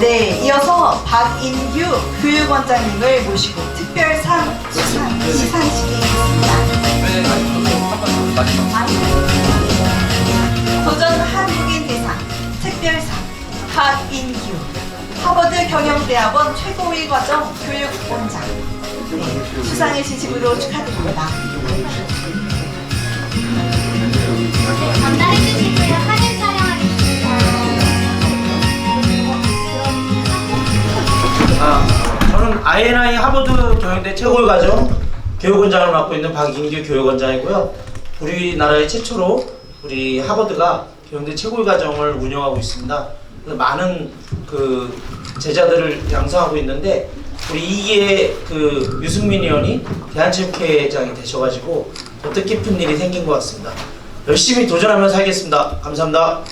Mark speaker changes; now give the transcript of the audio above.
Speaker 1: 네, 이어서 박인규 교육원장님을 모시고 특별상 수상 시상식이 있습니다. 도전 한국인 대상 특별상 박인규 하버드 경영대학원 최고위 과정 교육원장 네, 수상의 진심으로 축하드립니다.
Speaker 2: 저는 INI 하버드 경영대 최고위 과정 교육원장을 맡고 있는 박인규 교육원장이고요. 우리나라의 최초로 우리 하버드가 경영대 최고위 과정을 운영하고 있습니다. 많은 그 제자들을 양성하고 있는데 우리 이기의 그 유승민 의원이 대한체육회장이 되셔가지고 더 뜻깊은 일이 생긴 것 같습니다. 열심히 도전하면서 하겠습니다. 감사합니다.